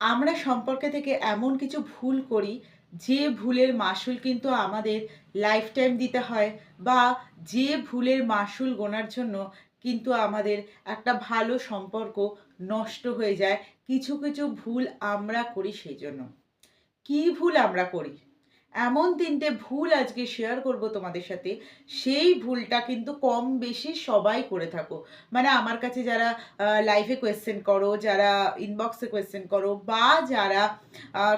আমরা সম্পর্কে থেকে এমন কিছু ভুল করি, যে ভুলের মাসুল কিন্তু আমাদের লাইফ টাইম দিতে হয় বা যে ভুলের মাসুল গোনার জন্য কিন্তু আমাদের একটা ভালো সম্পর্ক নষ্ট হয়ে যায়। কিছু কিছু ভুল আমরা করি সেই জন্য কী ভুল আমরা করি? এমন তিনটে ভুল আজকে শেয়ার করব তোমাদের সাথে। সেই ভুলটা কিন্তু কম বেশি সবাই করে থাকো। মানে আমার কাছে যারা লাইভে কোয়েশ্চেন করো, যারা ইনবক্সে কোয়েশ্চেন করো, বা যারা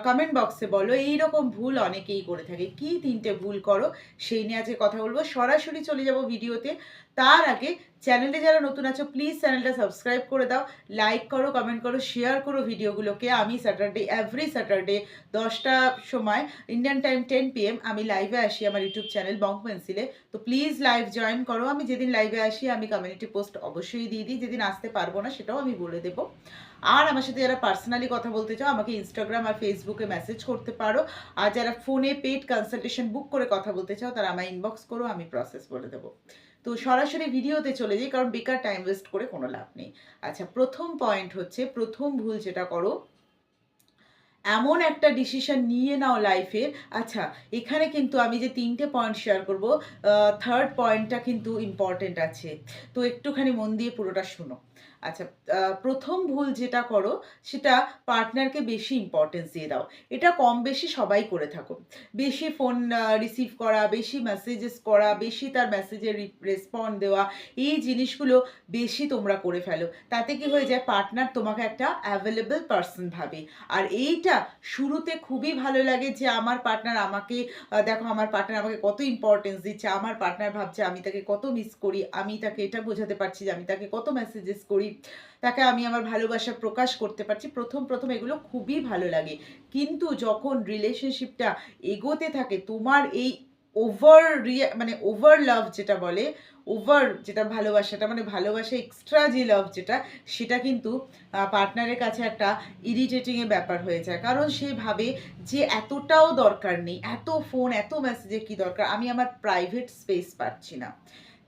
কমেন্ট বক্সে বলো এই রকম ভুল অনেকেই করে থাকে। কি তিনটে ভুল করো, সেই নিয়ে আজকে কথা বলব। সরাসরি চলে যাব ভিডিওতে। তার আগে চ্যানেলে যারা নতুন আছো প্লিজ চ্যানেলটা সাবস্ক্রাইব করে দাও লাইক করো কমেন্ট করো শেয়ার করো ভিডিওগুলোকে। আমি স্যাটারডে এভরি স্যাটারডে দশটা সময় ইন্ডিয়ান টাইম টেন পিএম আমি লাইভে আসি আমার ইউটিউব চ্যানেল বং পেন্সিলে তো প্লিজ লাইভ জয়েন করো। আমি যেদিন লাইভে আসি, আমি কমিউনিটি পোস্ট অবশ্যই দিয়ে দিই। যেদিন আসতে পারব না, সেটাও আমি বলে দেবো। আর আমার সাথে যারা পার্সোনালি কথা বলতে চাও, আমাকে ইনস্টাগ্রাম আর ফেসবুকে মেসেজ করতে পারো। আর যারা ফোনে পেড কনসালটেশন বুক করে কথা বলতে চাও, তারা আমায় ইনবক্স করো, আমি প্রসেস বলে দেবো। তো সরাসরি ভিডিওতে চলে যাই, কারণ বেকার টাইম ওয়েস্ট করে কোনো লাভ নেই। আচ্ছা প্রথম পয়েন্ট হচ্ছে, প্রথম ভুল যেটা করো, এমন একটা ডিসিশন নিয়ে নাও লাইফে আচ্ছা এখানে কিন্তু আমি যে তিনটে পয়েন্ট শেয়ার করব থার্ড পয়েন্টটা কিন্তু ইম্পর্টেন্ট আছে। তো একটুখানি মন দিয়ে পুরোটা শোনো। আচ্ছা প্রথম ভুল যেটা করো সেটা পার্টনারকে বেশি ইম্পর্টেন্স দিয়ে দাও। এটা কম বেশি সবাই করে থাকো বেশি ফোন রিসিভ করা, বেশি মেসেজেস করা, বেশি তার মেসেজের রেসপন্ড দেওয়া, এই জিনিসগুলো বেশি তোমরা করে ফেলো। তাতে কি হয়ে যায়? পার্টনার তোমাকে একটা অ্যাভেলেবল পার্সন ভাবে। আর এইটা শুরুতে খুবই ভালো লাগে যে আমার পার্টনার আমাকে দেখো আমার পার্টনার আমাকে কত ইম্পর্টেন্স দিচ্ছে, আমার পার্টনার ভাবছে আমি তাকে কত মিস করি, আমি তাকে এটা বোঝাতে পারছি যে আমি তাকে কত মেসেজেস করি। তাকে আমি আমার ভালোবাসা প্রকাশ করতে পারছি। প্রথম প্রথম এগুলো খুবই ভালো লাগে। কিন্তু যখন রিলেশনশিপটা এগোতে থাকে, তোমার এই ওভার রিয়া মানে ওভার লাভ যেটা বলে ওভার যেটা ভালোবাসাটা মানে ভালোবাসা এক্সট্রা যে লাভ যেটা, সেটা কিন্তু পার্টনারের কাছে একটা ইরিটেটিংয়ের ব্যাপার হয়ে যায়। কারণ সে ভাবে যে এতটাও দরকার নেই, এত ফোন এত মেসেজের কি দরকার? আমি আমার প্রাইভেট স্পেস পাচ্ছি না।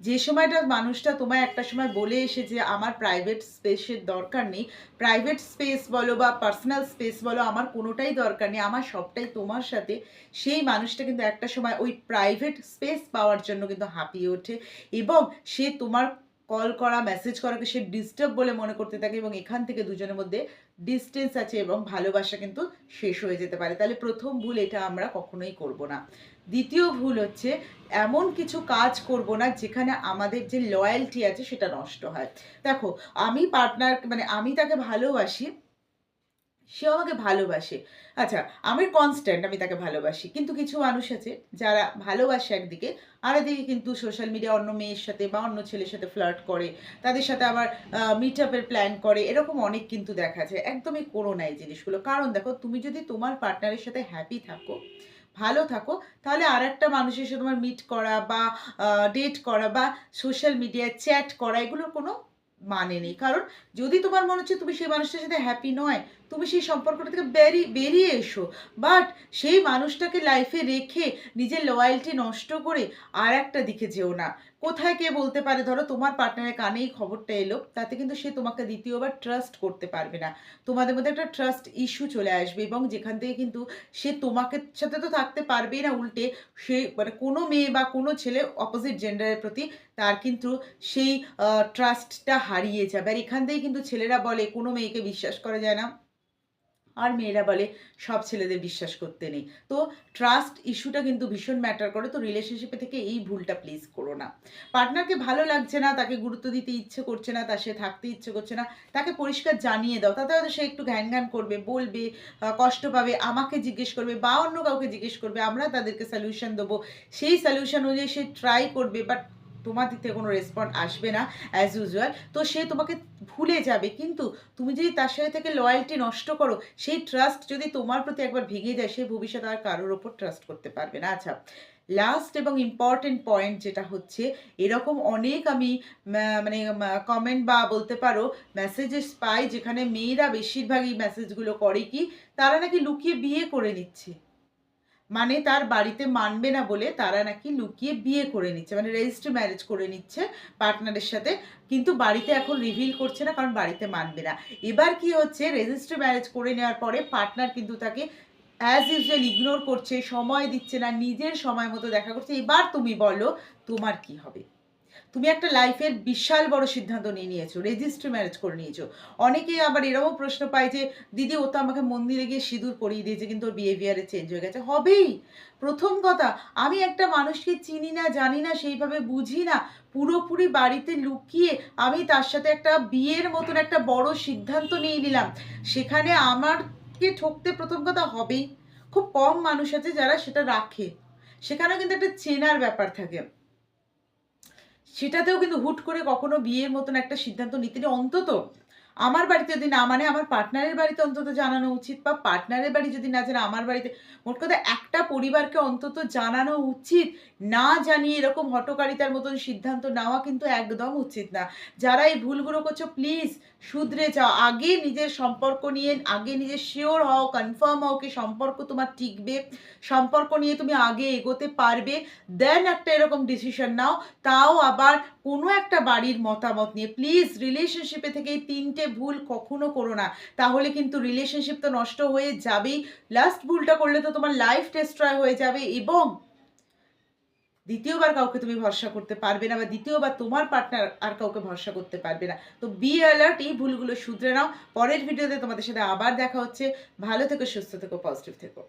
যে সময়টা মানুষটা তোমায় একটা সময় বলে এসে যে আমার প্রাইভেট স্পেসের দরকার নেই। প্রাইভেট স্পেস বলো বা পার্সোনাল স্পেস বলো, আমার কোনোটাই দরকার নেই। আমার সবটাই তোমার সাথে। সেই মানুষটা কিন্তু একটা সময় ওই প্রাইভেট স্পেস পাওয়ার জন্য কিন্তু হাঁপিয়ে ওঠে এবং সে তোমার কল করা মেসেজ করাকে সে ডিস্টার্ব বলে মনে করতে থাকে এবং এখান থেকে দুজনের মধ্যে ডিস্টেন্স আছে এবং ভালোবাসা কিন্তু শেষ হয়ে যেতে পারে। তাহলে প্রথম ভুল এটা আমরা কখনোই করব না। দ্বিতীয় ভুল হচ্ছে, এমন কিছু কাজ করব না যেখানে আমাদের যে লয়্যালটি আছে সেটা নষ্ট হয়। দেখো, আমি পার্টনার মানে আমি তাকে ভালোবাসি সে আমাকে ভালোবাসে। আচ্ছা আমি কনস্ট্যান্ট আমি তাকে ভালোবাসি, কিন্তু কিছু মানুষ আছে যারা ভালোবাসে একদিকে আর এদিকে কিন্তু সোশ্যাল মিডিয়া অন্য মেয়ের সাথে বা অন্য ছেলের সাথে ফ্লার্ট করে, তাদের সাথে আবার মিট আপের প্ল্যান করে, এরকম অনেক কিন্তু দেখা যায়। একদমই করো না এই জিনিসগুলো। কারণ দেখো, তুমি যদি তোমার পার্টনারের সাথে হ্যাপি থাকো ভালো থাকো। তাহলে আর একটা মানুষের সাথে তোমার মিট করা বা ডেট করা বা সোশ্যাল মিডিয়ায় চ্যাট করা, এগুলোর কোনো মানে নেই। কারণ যদি তোমার মনে হচ্ছে তুমি সেই মানুষটার সাথে হ্যাপি নয়, তুমি সেই সম্পর্কটা থেকে বেরিয়ে বেরিয়ে এসো। বাট সেই মানুষটাকে লাইফে রেখে নিজের লয়্যালটি নষ্ট করে আর একটা দিকে যেও না। কোথায় কে বলতে পারে? ধরো তোমার পার্টনারের কানেই খবরটা এলো, তাতে কিন্তু সে তোমাকে দ্বিতীয়বার ট্রাস্ট করতে পারবে না। তোমাদের মধ্যে একটা ট্রাস্ট ইস্যু চলে আসবে এবং যেখান থেকে কিন্তু সে তোমাকে সাথে তো থাকতে পারবেই না উল্টে, সে মানে কোনো মেয়ে বা কোনো ছেলে অপোজিট জেন্ডারের প্রতি তার কিন্তু সেই ট্রাস্টটা হারিয়ে যাবে। আর এখান থেকে কিন্তু ছেলেরা বলে, কোনো মেয়েকে বিশ্বাস করা যায় না। আর মেয়েরা বলে, সব ছেলেদের বিশ্বাস করতে নেই। তো ট্রাস্ট ইস্যুটা কিন্তু ভীষণ ম্যাটার করে, তো রিলেশনশিপে থেকে এই ভুলটা প্লিজ করো না। পার্টনারকে ভালো লাগছে না, তাকে গুরুত্ব দিতে ইচ্ছে করছে না তার সে থাকতে ইচ্ছে করছে না, তাকে পরিষ্কার জানিয়ে দাও। তাতে হয়তো সে একটু ঘ্যান ঘ্যান করবে, বলবে কষ্ট পাবে, আমাকে জিজ্ঞেস করবে বা অন্য কাউকে জিজ্ঞেস করবে, আমরা তাদেরকে সলিউশন দেবো। সেই সলিউশন অনুযায়ী সে ট্রাই করবে বাট তোমার দিক থেকে কোনো রেসপন্ড আসবে না অ্যাজ ইউজুয়াল তো সে তোমাকে ভুলে যাবে। কিন্তু তুমি যদি তার সাথে থেকে লয়্যালটি নষ্ট করো, সেই ট্রাস্ট যদি তোমার প্রতি একবার ভেঙে যায়, সেই ভবিষ্যৎ আর কারোর ওপর ট্রাস্ট করতে পারবে না। আচ্ছা লাস্ট এবং ইম্পর্টেন্ট পয়েন্ট যেটা হচ্ছে, এরকম অনেক আমি মানে কমেন্ট বা বলতে পারো মেসেজেস পাই যেখানে মেয়েরা বেশিরভাগ এই মেসেজগুলো করে কি, তারা নাকি লুকিয়ে বিয়ে করে নিচ্ছে। মানে তার বাড়িতে মানবে না বলে তারা নাকি লুকিয়ে বিয়ে করে নিচ্ছে মানে রেজিস্ট্রি ম্যারেজ করে নিচ্ছে পার্টনারের সাথে। কিন্তু বাড়িতে এখন রিভিল করছে না, কারণ বাড়িতে মানবে না। এবার কি হচ্ছে? রেজিস্ট্রি ম্যারেজ করে নেওয়ার পরে পার্টনার কিন্তু তাকে অ্যাজ ইউজুয়াল ইগনোর করছে, সময় দিচ্ছে না, নিজের সময় মতো দেখা করছে। এবার তুমি বলো, তোমার কি হবে? তুমি একটা লাইফের বিশাল বড় সিদ্ধান্ত নিয়ে নিয়েছো রেজিস্ট্রি ম্যারেজ করে নিয়েছো। অনেকেই আবার এরকম প্রশ্ন পায় যে, দিদি, ও তো আমাকে মন্দিরে গিয়ে সিঁদুর পরিয়ে দিয়েছে, কিন্তু ওর বিহেভিয়ারে চেঞ্জ হয়ে গেছে। হবেই। প্রথম কথা, আমি একটা মানুষকে চিনি না, জানি না, সেইভাবে বুঝি না। পুরোপুরি বাড়িতে লুকিয়ে আমি তার সাথে একটা বিয়ের মতন একটা বড় সিদ্ধান্ত নিয়ে নিলাম। সেখানে আমারকে ঠকতে প্রথম কথা হবেই। খুব কম মানুষ আছে যারা সেটা রাখে। সেখানেও কিন্তু একটা চেনার ব্যাপার থাকে। সেটাতেও কিন্তু হুট করে কখনো বিয়ের মতন একটা সিদ্ধান্ত নিতে অন্তত আমার বাড়িতে যদি না মানে আমার পার্টনারের বাড়িতে অন্তত জানানো উচিত বা পার্টনারের বাড়ি যদি না জানে, আমার বাড়িতে মোট কথা একটা পরিবারকে অন্তত জানানো উচিত। না জানিয়ে এরকম হটকারিতার মতন সিদ্ধান্ত নেওয়া কিন্তু একদম উচিত না। যারা এই ভুলগুলো করছ প্লিজ শুধরে যাও। আগে নিজের সম্পর্ক নিয়ে, আগে নিজের শিওর হও কনফার্ম হও কি সম্পর্ক তোমার টিকবে। সম্পর্ক নিয়ে তুমি আগে এগোতে পারবে। দেন একটা এরকম ডিসিশন নাও। তাও আবার কোনো একটা বাড়ির মতামত নিয়ে প্লিজ রিলেশনশিপে থেকে এই তিনটে ভুল কখনো করো না। তাহলে কিন্তু রিলেশনশিপ তো নষ্ট হয়ে যাবেই। লাস্ট ভুলটা করলে তো তোমার লাইফ ডিস্ট্রয় হয়ে যাবে এবং দ্বিতীয়বার কাউকে তুমি ভরসা করতে পারবে না বা দ্বিতীয়বার তোমার পার্টনার আর কাউকে ভরসা করতে পারবে না। তো বি অ্যালার্ট এই ভুলগুলো শুধরে নাও। পরের ভিডিওতে তোমাদের সাথে আবার দেখা হচ্ছে। ভালো থেকো, সুস্থ থেকো পজিটিভ থেকো।